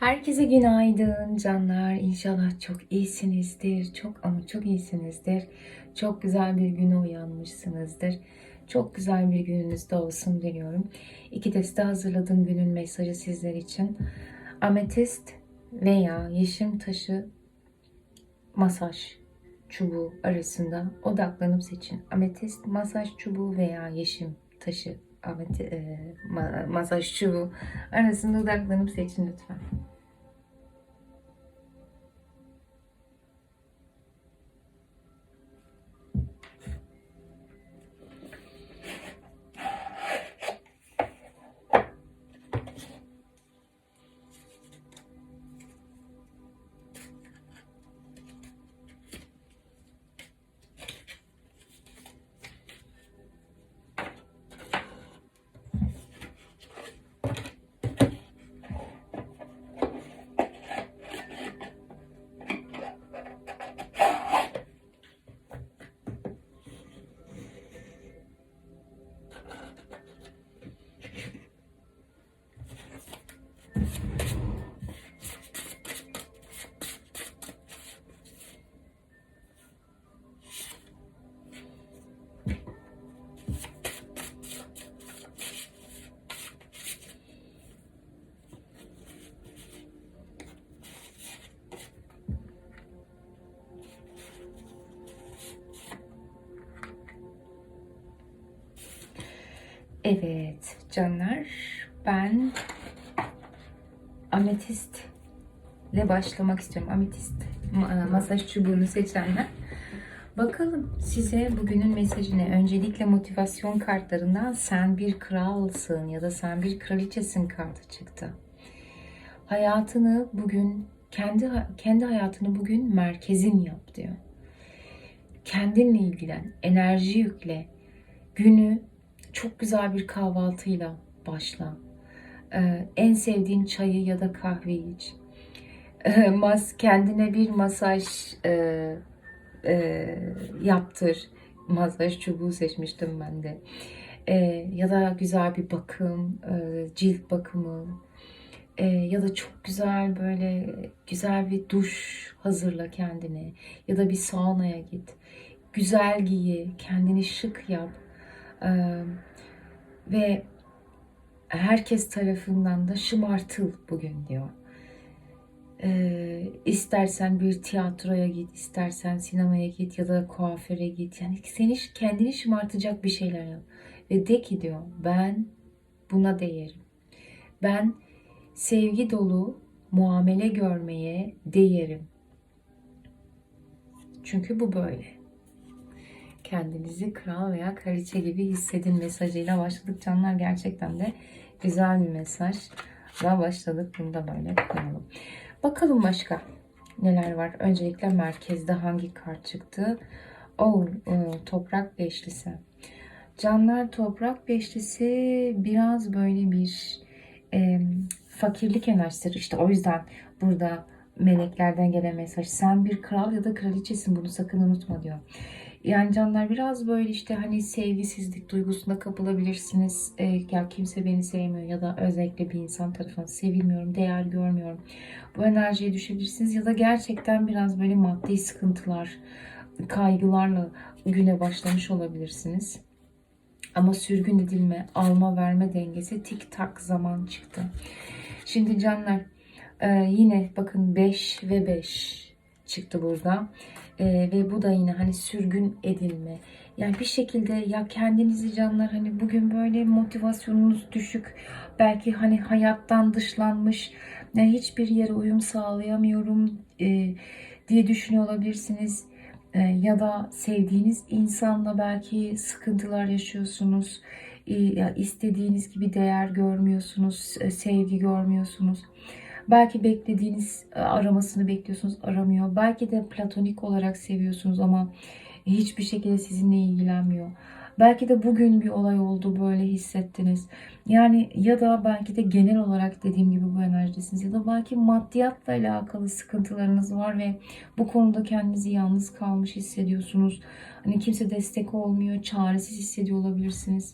Herkese günaydın canlar. İnşallah çok iyisinizdir. Çok ama çok iyisinizdir. Çok güzel bir güne uyanmışsınızdır. Çok güzel bir gününüz de olsun diliyorum. İki testi hazırladığım günün mesajı sizler için. Ametist veya yeşim taşı masaj çubuğu arasında odaklanıp seçin. Ametist masaj çubuğu veya yeşim taşı ameti, e, ma- masaj çubuğu arasında odaklanıp seçin lütfen. Evet canlar ben ametist ile başlamak istiyorum. Ametist ma- masaj çubuğunu seçenler. Bakalım size bugünün mesajı ne? Öncelikle motivasyon kartlarından sen bir kralsın ya da sen bir kraliçesin kartı çıktı. Hayatını bugün kendi kendi hayatını bugün merkezin yap diyor. Kendinle ilgilen, enerji yükle. Günü çok güzel bir kahvaltıyla başla. Ee, en sevdiğin çayı ya da kahveyi iç. Ee, mas kendine bir masaj e, e, yaptır. Masaj çubuğu seçmiştim ben de. Ee, ya da güzel bir bakım, e, cilt bakımı e, ya da çok güzel böyle güzel bir duş hazırla kendine ya da bir saunaya git. Güzel giy, kendini şık yap. Ve herkes tarafından da şımartıl bugün diyor. Ee, istersen bir tiyatroya git, istersen sinemaya git ya da kuaföre git. Yani seni kendini şımartacak bir şeyler yap. Ve de ki diyor ben buna değerim. Ben sevgi dolu muamele görmeye değerim. Çünkü bu böyle kendinizi kral veya kraliçe gibi hissedin mesajıyla başladık canlar. Gerçekten de güzel bir mesajla başladık. Bunu da böyle koyalım. Bakalım başka neler var. Öncelikle merkezde hangi kart çıktı? Oh, e, toprak beşlisi. Canlar toprak beşlisi biraz böyle bir e, fakirlik enerjisidir. İşte o yüzden burada meleklerden gelen mesaj. Sen bir kral ya da kraliçesin bunu sakın unutma diyor. Yani canlar biraz böyle işte hani sevgisizlik duygusuna kapılabilirsiniz. Ee, ya kimse beni sevmiyor ya da özellikle bir insan tarafından sevilmiyorum, değer görmüyorum. Bu enerjiye düşebilirsiniz ya da gerçekten biraz böyle maddi sıkıntılar, kaygılarla güne başlamış olabilirsiniz. Ama sürgün edilme, alma verme dengesi tik tak zaman çıktı. Şimdi canlar e, yine bakın 5 ve 5 çıktı burada. Ee, ve bu da yine hani sürgün edilme. Yani bir şekilde ya kendinizi canlar hani bugün böyle motivasyonunuz düşük. Belki hani hayattan dışlanmış. Yani hiçbir yere uyum sağlayamıyorum e, diye düşünüyor olabilirsiniz. E, ya da sevdiğiniz insanla belki sıkıntılar yaşıyorsunuz. E, istediğiniz gibi değer görmüyorsunuz, e, sevgi görmüyorsunuz. Belki beklediğiniz e, aramasını bekliyorsunuz aramıyor. Belki de platonik olarak seviyorsunuz ama hiçbir şekilde sizinle ilgilenmiyor. Belki de bugün bir olay oldu böyle hissettiniz. Yani ya da belki de genel olarak dediğim gibi bu enerjidesiniz. Ya da belki maddiyatla alakalı sıkıntılarınız var ve bu konuda kendinizi yalnız kalmış hissediyorsunuz. Hani kimse destek olmuyor, çaresiz hissediyor olabilirsiniz.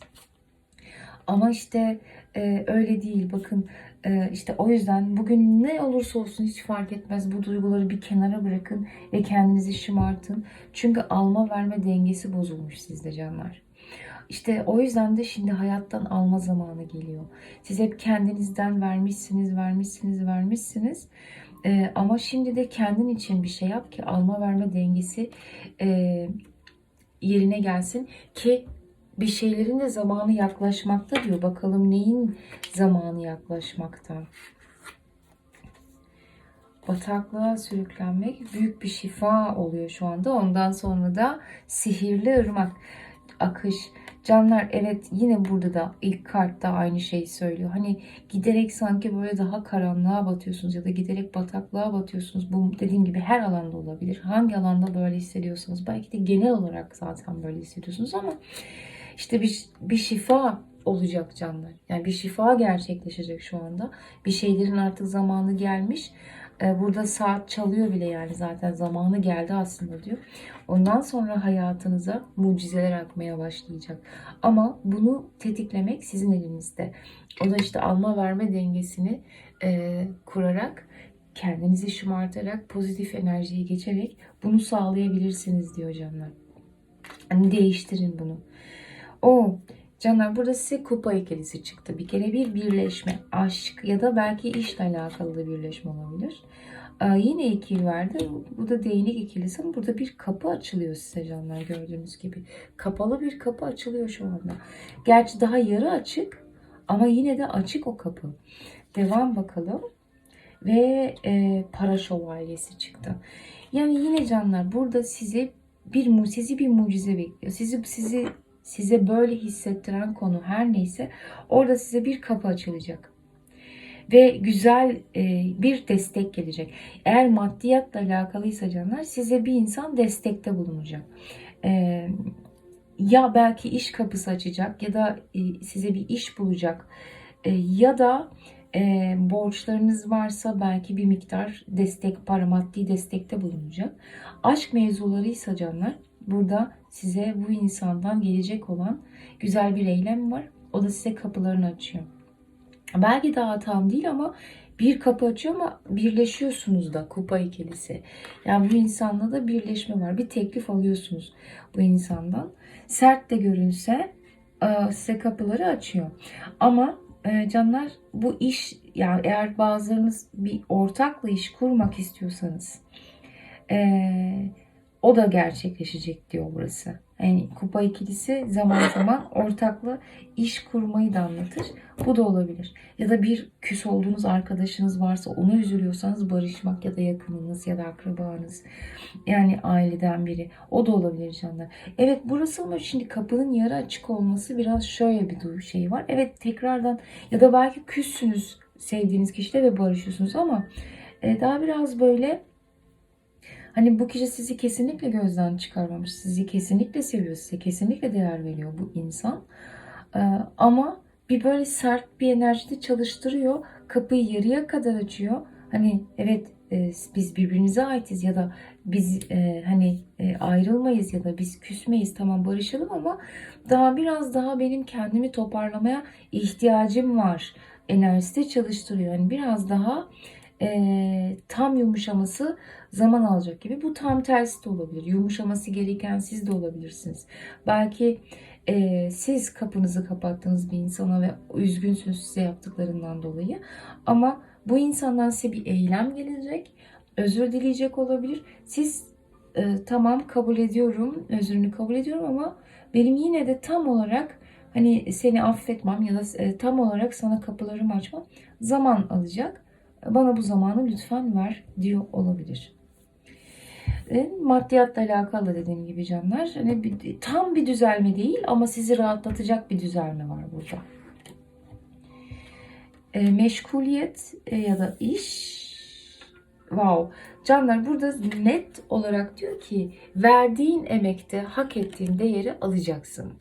Ama işte e, öyle değil. Bakın e, işte o yüzden bugün ne olursa olsun hiç fark etmez. Bu duyguları bir kenara bırakın ve kendinizi şımartın. Çünkü alma verme dengesi bozulmuş sizde canlar. İşte o yüzden de şimdi hayattan alma zamanı geliyor. Siz hep kendinizden vermişsiniz, vermişsiniz, vermişsiniz. Ee, ama şimdi de kendin için bir şey yap ki alma verme dengesi e, yerine gelsin ki bir şeylerin de zamanı yaklaşmakta diyor. Bakalım neyin zamanı yaklaşmakta? Bataklığa sürüklenmek büyük bir şifa oluyor şu anda. Ondan sonra da sihirli ırmak, akış. Canlar evet yine burada da ilk kartta aynı şeyi söylüyor. Hani giderek sanki böyle daha karanlığa batıyorsunuz ya da giderek bataklığa batıyorsunuz. Bu dediğim gibi her alanda olabilir. Hangi alanda böyle hissediyorsanız belki de genel olarak zaten böyle hissediyorsunuz ama işte bir, bir şifa olacak canlar. Yani bir şifa gerçekleşecek şu anda. Bir şeylerin artık zamanı gelmiş. Ee, Burada saat çalıyor bile yani zaten zamanı geldi aslında diyor. Ondan sonra hayatınıza mucizeler akmaya başlayacak. Ama bunu tetiklemek sizin elinizde. O da işte alma verme dengesini e, kurarak kendinizi şımartarak pozitif enerjiye geçerek bunu sağlayabilirsiniz diyor canlar. Hani değiştirin bunu. O Canlar burada size kupa ikilisi çıktı. Bir kere bir birleşme, aşk ya da belki işle alakalı da birleşme olabilir. Ee, yine ikili verdi. Bu da değnek ikilisi ama burada bir kapı açılıyor size canlar gördüğünüz gibi. Kapalı bir kapı açılıyor şu anda. Gerçi daha yarı açık ama yine de açık o kapı. Devam bakalım. Ve e, para şövalyesi çıktı. Yani yine canlar burada size bir mu- sizi bir mucize bekliyor. Sizi sizi size böyle hissettiren konu her neyse orada size bir kapı açılacak. Ve güzel e, bir destek gelecek. Eğer maddiyatla alakalıysa canlar size bir insan destekte bulunacak. E, ya belki iş kapısı açacak ya da e, size bir iş bulacak. Ya da borçlarınız varsa belki bir miktar destek, para maddi destekte bulunacak. Aşk mevzularıysa canlar burada size bu insandan gelecek olan güzel bir eylem var. O da size kapılarını açıyor. Belki daha tam değil ama bir kapı açıyor ama birleşiyorsunuz da kupa ikilisi. Yani bu insanla da birleşme var. Bir teklif alıyorsunuz bu insandan. Sert de görünse e, size kapıları açıyor. Ama e, canlar bu iş yani eğer bazılarınız bir ortakla iş kurmak istiyorsanız eee o da gerçekleşecek diyor burası. Yani kupa ikilisi zaman zaman ortaklı iş kurmayı da anlatır. Bu da olabilir. Ya da bir küs olduğunuz arkadaşınız varsa onu üzülüyorsanız barışmak ya da yakınınız ya da akrabanız. Yani aileden biri. O da olabilir canlar. Evet burası ama şimdi kapının yarı açık olması biraz şöyle bir şey var. Evet tekrardan ya da belki küssünüz sevdiğiniz kişiyle ve barışıyorsunuz ama e, daha biraz böyle Hani bu kişi sizi kesinlikle gözden çıkarmamış. Sizi kesinlikle seviyor. Size kesinlikle değer veriyor bu insan. Ee, ama bir böyle sert bir enerjide çalıştırıyor. Kapıyı yarıya kadar açıyor. Hani evet e, biz birbirimize aitiz ya da biz e, hani e, ayrılmayız ya da biz küsmeyiz tamam barışalım ama daha biraz daha benim kendimi toparlamaya ihtiyacım var enerjisi çalıştırıyor. Yani biraz daha e, tam yumuşaması zaman alacak gibi. Bu tam tersi de olabilir. Yumuşaması gereken siz de olabilirsiniz. Belki e, siz kapınızı kapattığınız bir insana ve üzgünsünüz size yaptıklarından dolayı. Ama bu insandan size bir eylem gelecek. Özür dileyecek olabilir. Siz e, tamam kabul ediyorum, özrünü kabul ediyorum ama benim yine de tam olarak hani seni affetmem ya da e, tam olarak sana kapılarımı açmam zaman alacak. Bana bu zamanı lütfen ver diyor olabilir. E, maddiyatla alakalı dediğim gibi canlar. Hani bir, tam bir düzelme değil ama sizi rahatlatacak bir düzelme var burada. E, meşguliyet e, ya da iş. Wow. Canlar burada net olarak diyor ki verdiğin emekte hak ettiğin değeri alacaksın.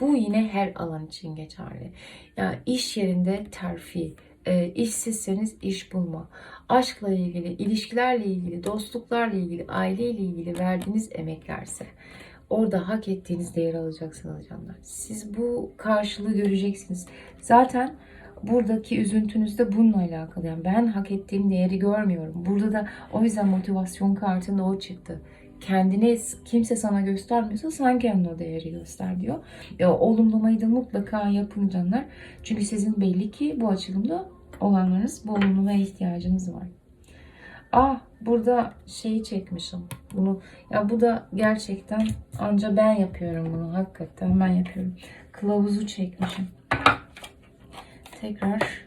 Bu yine her alan için geçerli. Yani iş yerinde terfi, e, işsizseniz iş bulma, aşkla ilgili, ilişkilerle ilgili, dostluklarla ilgili, aileyle ilgili verdiğiniz emeklerse orada hak ettiğiniz değeri alacaksınız canlar. Siz bu karşılığı göreceksiniz. Zaten buradaki üzüntünüz de bununla alakalı. Yani ben hak ettiğim değeri görmüyorum. Burada da o yüzden motivasyon kartında o çıktı. Kendine kimse sana göstermiyorsa sen kendine o değeri göster diyor. E, olumlamayı da mutlaka yapın canlar. Çünkü sizin belli ki bu açılımda olanlarınız olumlamaya ihtiyacınız var. Ah burada şeyi çekmişim. Bunu ya bu da gerçekten anca ben yapıyorum bunu. Hakikaten ben yapıyorum. Kılavuzu çekmişim. Tekrar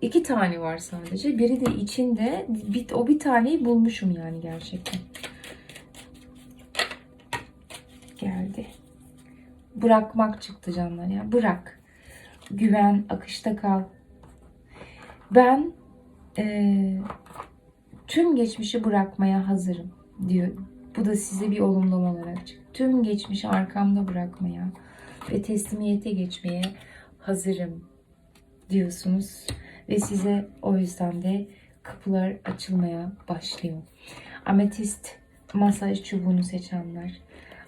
iki tane var sadece. Biri de içinde bir, o bir taneyi bulmuşum yani gerçekten. Geldi. Bırakmak çıktı canlar ya. Bırak. Güven, akışta kal. Ben eee tüm geçmişi bırakmaya hazırım diyor. Bu da size bir olumlama olarak. Tüm geçmişi arkamda bırakmaya ve teslimiyete geçmeye hazırım diyorsunuz. Ve size o yüzden de kapılar açılmaya başlıyor. Ametist masaj çubuğunu seçenler.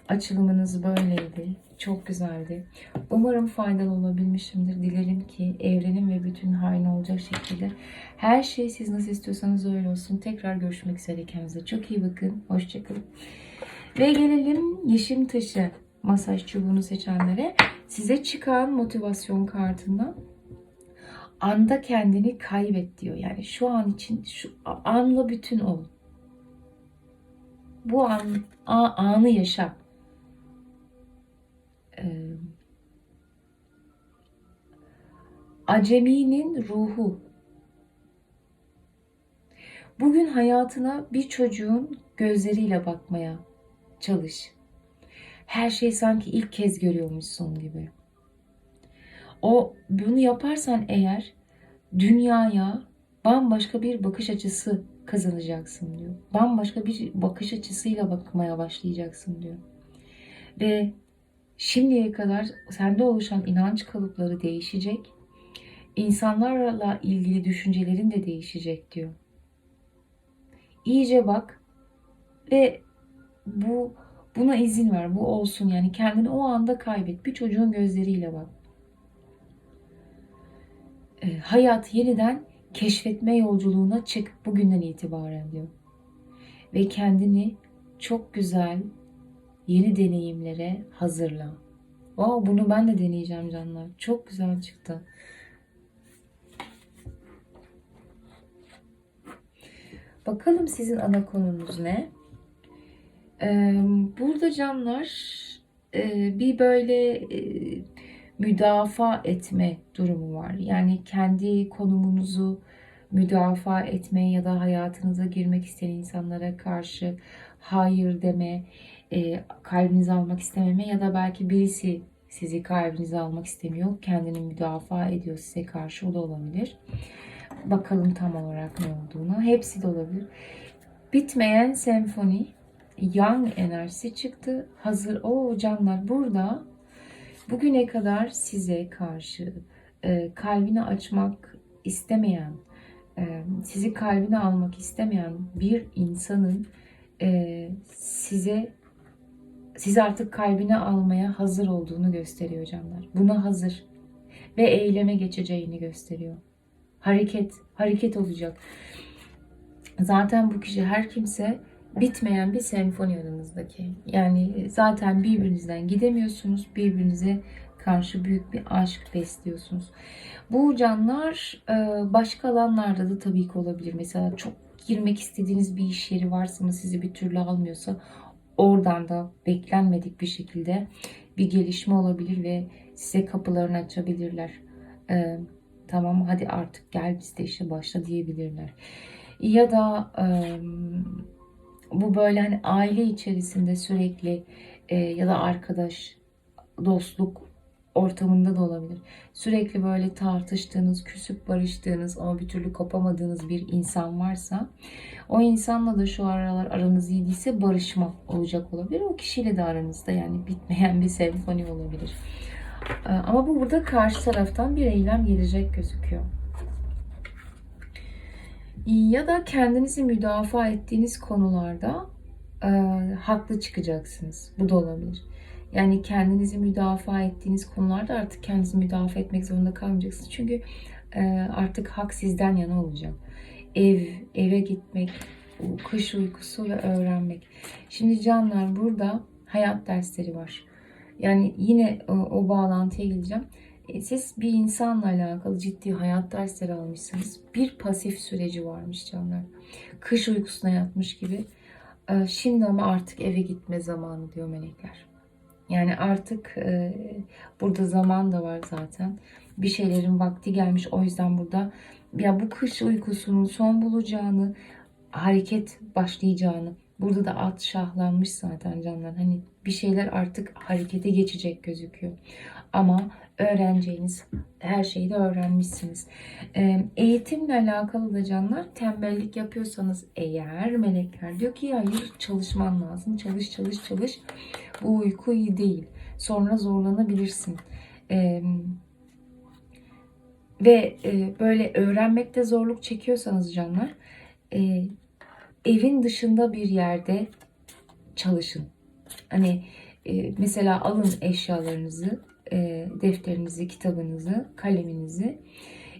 Açılımınız böyleydi. Çok güzeldi. Umarım faydalı olabilmişimdir. Dilerim ki evrenin ve bütün hain olacak şekilde her şey siz nasıl istiyorsanız öyle olsun. Tekrar görüşmek üzere. Kendinize çok iyi bakın. Hoşçakalın. Ve gelelim yeşim taşı masaj çubuğunu seçenlere. Size çıkan motivasyon kartından anda kendini kaybet diyor. Yani şu an için şu anla bütün ol. Bu an a, anı yaşa. Aceminin ruhu. Bugün hayatına bir çocuğun gözleriyle bakmaya çalış. Her şey sanki ilk kez görüyormuşsun gibi. O bunu yaparsan eğer dünyaya bambaşka bir bakış açısı kazanacaksın diyor. Bambaşka bir bakış açısıyla bakmaya başlayacaksın diyor. Ve şimdiye kadar sende oluşan inanç kalıpları değişecek. İnsanlarla ilgili düşüncelerin de değişecek diyor. İyice bak ve bu buna izin ver. Bu olsun yani kendini o anda kaybet. Bir çocuğun gözleriyle bak. E, hayat yeniden keşfetme yolculuğuna çık bugünden itibaren diyor. Ve kendini çok güzel yeni deneyimlere hazırla. Wow, bunu ben de deneyeceğim canlar. Çok güzel çıktı. Bakalım sizin ana konunuz ne? Ee, burada canlar e, bir böyle e, müdafaa etme durumu var. Yani kendi konumunuzu müdafaa etme ya da hayatınıza girmek isteyen insanlara karşı hayır deme, e, kalbinizi almak istememe ya da belki birisi sizi kalbinize almak istemiyor, kendini müdafaa ediyor size karşı o da olabilir. Bakalım tam olarak ne olduğunu. Hepsi de olabilir. Bitmeyen senfoni, yang enerjisi çıktı. Hazır o canlar burada bugüne kadar size karşı e, kalbini açmak istemeyen, e, sizi kalbine almak istemeyen bir insanın e, size sizi artık kalbine almaya hazır olduğunu gösteriyor canlar. Buna hazır ve eyleme geçeceğini gösteriyor. Hareket, hareket olacak. Zaten bu kişi her kimse bitmeyen bir senfoni aranızdaki. Yani zaten birbirinizden gidemiyorsunuz. Birbirinize karşı büyük bir aşk besliyorsunuz. Bu canlar e, başka alanlarda da tabii ki olabilir. Mesela çok girmek istediğiniz bir iş yeri varsa ama sizi bir türlü almıyorsa oradan da beklenmedik bir şekilde bir gelişme olabilir ve size kapılarını açabilirler. Ee, tamam hadi artık gel biz de işe başla diyebilirler. Ya da e, bu böyle hani aile içerisinde sürekli e, ya da arkadaş, dostluk ortamında da olabilir. Sürekli böyle tartıştığınız, küsüp barıştığınız ama bir türlü kopamadığınız bir insan varsa o insanla da şu aralar aranız iyi değilse barışma olacak olabilir. O kişiyle de aranızda yani bitmeyen bir senfoni olabilir. Ama bu burada karşı taraftan bir eylem gelecek gözüküyor. Ya da kendinizi müdafaa ettiğiniz konularda e, haklı çıkacaksınız. Bu da olabilir. Yani kendinizi müdafaa ettiğiniz konularda artık kendinizi müdafaa etmek zorunda kalmayacaksınız. Çünkü e, artık hak sizden yana olacak. Ev, eve gitmek, kış uykusu ve öğrenmek. Şimdi canlar burada hayat dersleri var. Yani yine o, o bağlantıya geleceğim. E, Siz bir insanla alakalı ciddi hayat dersleri almışsınız. Bir pasif süreci varmış canlar. Kış uykusuna yatmış gibi. E, Şimdi ama artık eve gitme zamanı diyor melekler. Yani artık e, burada zaman da var zaten. Bir şeylerin vakti gelmiş. O yüzden burada ya bu kış uykusunun son bulacağını, hareket başlayacağını. Burada da at şahlanmış zaten canlar. Hani bir şeyler artık harekete geçecek gözüküyor. Ama öğreneceğiniz her şeyi de öğrenmişsiniz. Ee, eğitimle alakalı da canlar tembellik yapıyorsanız eğer melekler diyor ki hayır çalışman lazım. Çalış çalış çalış. Bu uyku iyi değil. Sonra zorlanabilirsin. Ee, ve e, böyle öğrenmekte zorluk çekiyorsanız canlar e, evin dışında bir yerde çalışın. Hani e, mesela alın eşyalarınızı, e, defterinizi, kitabınızı, kaleminizi.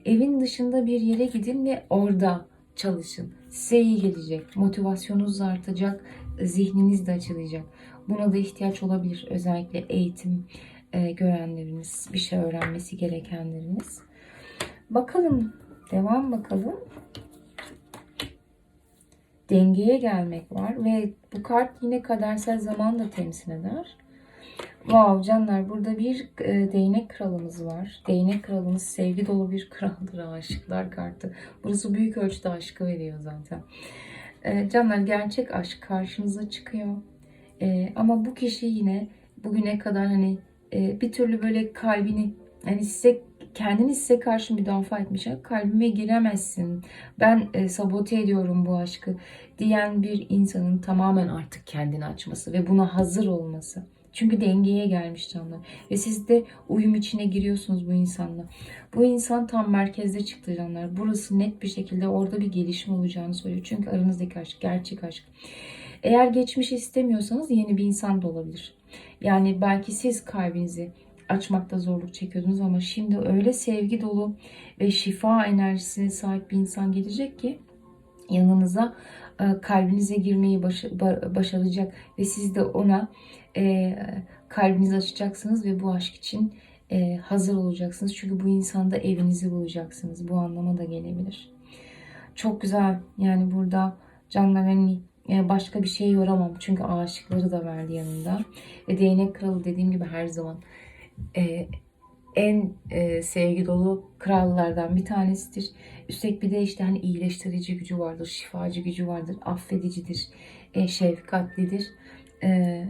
Evin dışında bir yere gidin ve orada çalışın. Size iyi gelecek. Motivasyonunuz artacak. Zihniniz de açılacak. Buna da ihtiyaç olabilir. Özellikle eğitim e, görenleriniz, bir şey öğrenmesi gerekenleriniz. Bakalım. Devam bakalım dengeye gelmek var ve bu kart yine kadersel zaman da temsil eder. Wow canlar burada bir e, değnek kralımız var. Değnek kralımız sevgi dolu bir kraldır aşıklar kartı. Burası büyük ölçüde aşkı veriyor zaten. E, canlar gerçek aşk karşınıza çıkıyor. E, ama bu kişi yine bugüne kadar hani e, bir türlü böyle kalbini hani size kendini size karşı müdafaa etmiş. "Ya Kalbime giremezsin. Ben e, sabote ediyorum bu aşkı diyen bir insanın tamamen artık kendini açması ve buna hazır olması. Çünkü dengeye gelmiş canlar. Ve siz de uyum içine giriyorsunuz bu insanla. Bu insan tam merkezde çıktı canlar. Burası net bir şekilde orada bir gelişme olacağını söylüyor. Çünkü aranızdaki aşk gerçek aşk. Eğer geçmiş istemiyorsanız yeni bir insan da olabilir. Yani belki siz kalbinizi açmakta zorluk çekiyordunuz ama şimdi öyle sevgi dolu ve şifa enerjisine sahip bir insan gelecek ki yanınıza e, kalbinize girmeyi baş- ba- başaracak ve siz de ona e, kalbinizi açacaksınız ve bu aşk için e, hazır olacaksınız. Çünkü bu insanda evinizi bulacaksınız. Bu anlama da gelebilir. Çok güzel. Yani burada canlar hani başka bir şey yoramam. Çünkü aşıkları da verdi yanında. Ve değnek kralı dediğim gibi her zaman e, en e, sevgi dolu krallardan bir tanesidir. Üstelik bir de işte hani iyileştirici gücü vardır, şifacı gücü vardır, affedicidir, e, şefkatlidir. E,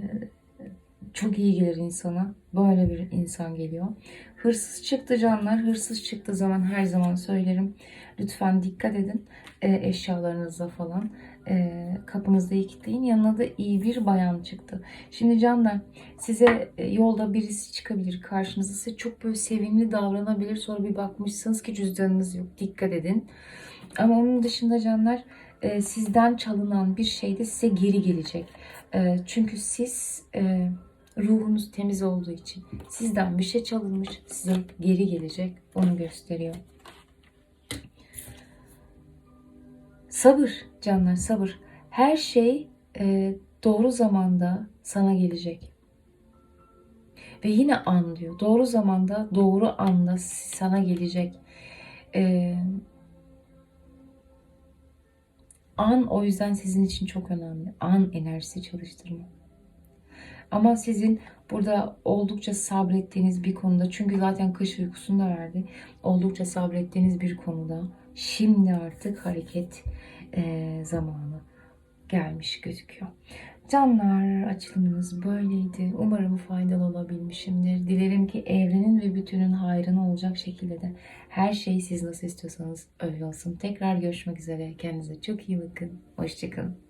çok iyi gelir insana. Böyle bir insan geliyor. Hırsız çıktı canlar. Hırsız çıktığı zaman her zaman söylerim. Lütfen dikkat edin e, eşyalarınıza falan. E, kapınızda iyi kilitleyin. Yanına da iyi bir bayan çıktı. Şimdi canlar size e, yolda birisi çıkabilir karşınıza. Size çok böyle sevimli davranabilir. Sonra bir bakmışsınız ki cüzdanınız yok. Dikkat edin. Ama onun dışında canlar e, sizden çalınan bir şey de size geri gelecek. E, çünkü siz e, ruhunuz temiz olduğu için sizden bir şey çalınmış size geri gelecek. Onu gösteriyor. Sabır canlar sabır. Her şey e, doğru zamanda sana gelecek. Ve yine an diyor. Doğru zamanda, doğru anda sana gelecek. E, an o yüzden sizin için çok önemli. An enerjisi çalıştırma. Ama sizin burada oldukça sabrettiğiniz bir konuda çünkü zaten kış uykusunu da verdi. Oldukça sabrettiğiniz bir konuda şimdi artık hareket e, zamanı gelmiş gözüküyor. Canlar açılımınız böyleydi. Umarım faydalı olabilmişimdir. Dilerim ki evrenin ve bütünün hayrına olacak şekilde de her şey siz nasıl istiyorsanız öyle olsun. Tekrar görüşmek üzere. Kendinize çok iyi bakın. Hoşçakalın.